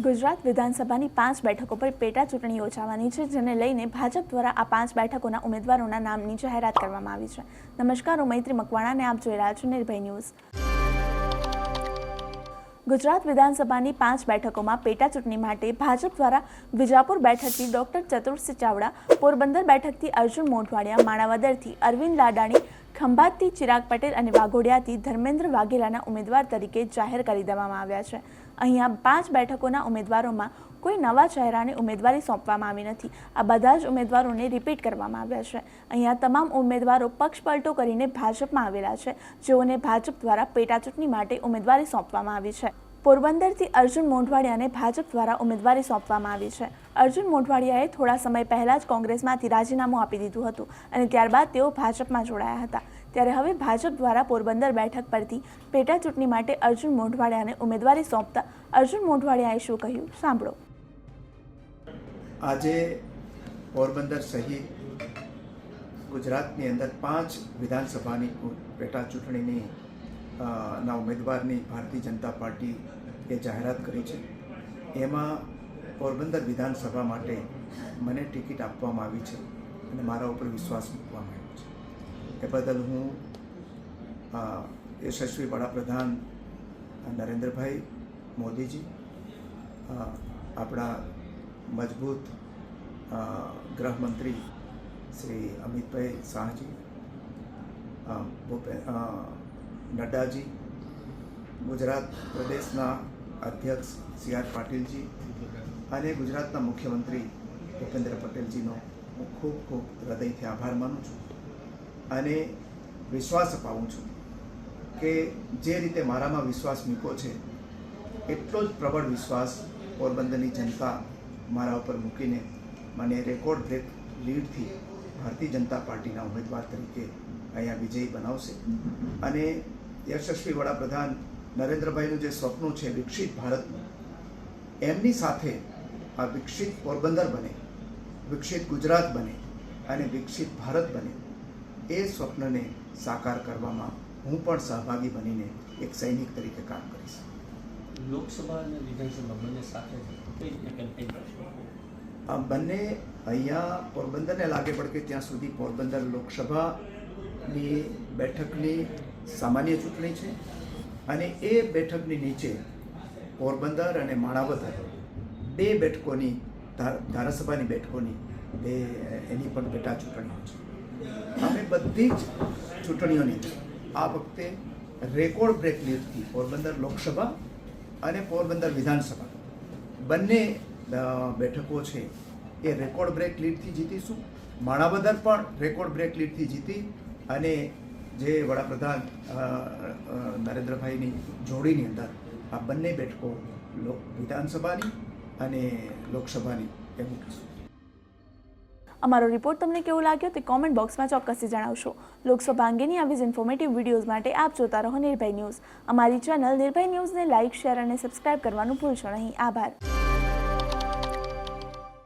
ગુજરાત વિધાનસભાની પાંચ બેઠકો પર પેટા ચૂંટણી યોજાવાની છે, જેને લઈને ભાજપ દ્વારા આ પાંચ બેઠકોના ઉમેદવારોના નામની જાહેરાત કરવામાં આવી છે. નમસ્કાર, હું મૈત્રી મકવાણાને આપ જોઈ રહ્યા છો નિર્ભય ન્યૂઝ. ગુજરાત વિધાનસભાની પાંચ બેઠકોમાં પેટા ચૂંટણી માટે ભાજપ દ્વારા વિજાપુર બેઠકથી ડોક્ટર ચતુર્સિંહ ચાવડા, પોરબંદર બેઠકથી અર્જુન મોઢવાડિયા, માણાવદરથી અરવિંદ લાડાણી ખંભાતથી ચિરાગ પટેલ અને વાઘોડિયાથી ધર્મેન્દ્ર વાઘેલાના ઉમેદવાર તરીકે જાહેર કરી દેવામાં આવ્યા છે. અહીંયા પાંચ બેઠકોના ઉમેદવારોમાં કોઈ નવા ચહેરાને ઉમેદવારી સોંપવામાં આવી નથી. આ બધા જ ઉમેદવારોને રિપીટ કરવામાં આવ્યા છે. અહીંયા તમામ ઉમેદવારો પક્ષપલટો કરીને ભાજપમાં આવેલા છે. જેઓને ભાજપ દ્વારા પેટાચૂંટણી માટે ઉમેદવારી સોંપવામાં આવી છે. પોરબંદરથી અર્જુન મોઢવાડિયાને ભાજપ દ્વારા ઉમેદવારી સોંપવામાં આવી છે. અર્જુન મોઢવાડિયાએ થોડા સમય પહેલાં જ કોંગ્રેસમાંથી રાજીનામું આપી દીધું હતું અને ત્યારબાદ તેઓ ભાજપમાં જોડાયા હતા. ત્યારે હવે ભાજપ દ્વારા પોરબંદર બેઠક પરથી પેટા ચૂંટણી માટે અર્જુન મોઢવાડિયાને ઉમેદવારી સોંપતા અર્જુન મોઢવાડિયાએ શું કહ્યું? સાંભળો. આજે પોરબંદર સહિત ગુજરાતની અંદર પાંચ વિધાનસભાની પેટા ચૂંટણીની ના ઉમેદવારની ભારતીય જનતા પાર્ટી એ જાહેરાત કરી છે. એમાં પોરબંદર વિધાનસભા માટે મને ટિકિટ આપવામાં આવી છે અને મારા ઉપર વિશ્વાસ મૂકવામાં આવ્યો છે. એ બદલ હું યશસ્વી વડાપ્રધાન નરેન્દ્રભાઈ મોદીજી આપણા મજબૂત ગૃહમંત્રી શ્રી અમિતભાઈ શાહજી ભૂપે નડ્ડાજી, ગુજરાત પ્રદેશના અધ્યક્ષ સી આર પાટીલજી અને ગુજરાતના મુખ્યમંત્રી ભૂપેન્દ્ર પટેલજીનો હું ખૂબ ખૂબ હૃદયથી આભાર માનું છું અને વિશ્વાસ અપાવું છું કે જે રીતે મારામાં વિશ્વાસ મૂક્યો છે, એટલો જ પ્રબળ વિશ્વાસ પોરબંદરની જનતા મારા ઉપર મૂકીને મને રેકોર્ડ બ્રેક લીડથી ભારતીય જનતા પાર્ટીના ઉમેદવાર તરીકે અહીંયા વિજયી બનાવશે. અને યશસ્વી વડાપ્રધાન નરેન્દ્રભાઈનું જે સ્વપ્ન છે વિકસિત ભારતનું એમની સાથે આ વિકસિત પોરબંદર બને વિકસિત ગુજરાત બને અને વિકસિત ભારત બને એ સ્વપ્નને સાકાર કરવામાં હું પણ સહભાગી બનીને એક સૈનિક તરીકે કામ કરીશ. લોકસભા અને વિધાનસભા બંને સાથે કઈ રીતે કેમ્પેઇન કરશો આ બંને અહીંયા પોરબંદરને લાગે પડે કે ત્યાં સુધી પોરબંદર લોકસભાની બેઠકની સામાન્ય ચૂંટણી છે અને એ બેઠકની નીચે પોરબંદર અને માણાવદર બે બેઠકોની ધારાસભાની બેઠકોની બે, એની પણ પેટા ચૂંટણીઓ છે. અમે બધી જ ચૂંટણીઓની આ વખતે રેકોર્ડ બ્રેક લીધી પોરબંદર લોકસભા અને પોરબંદર વિધાનસભા બંને બેઠકો છે એ રેકોર્ડ બ્રેક લીડથી જીતીશું. માણાવદર પણ રેકોર્ડ બ્રેક લીડથી જીતી અને જે વડાપ્રધાન નરેન્દ્રભાઈની જોડીની અંદર આ બંને બેઠકો વિધાનસભાની અને લોકસભાની એ અમારો રિપોર્ટ તમને કેવો લાગ્યો તે કોમેન્ટ બોક્સમાં ચોક્કસથી જણાવશો. લોકસભા અંગેની આવી જ ઇન્ફોર્મેટિવ વિડીયોઝ માટે આપ જોતા રહો નિર્ભય ન્યૂઝ. અમારી ચેનલ નિર્ભય ન્યૂઝને લાઇક શેર અને સબસ્ક્રાઇબ કરવાનું ભૂલશો નહીં. આભાર.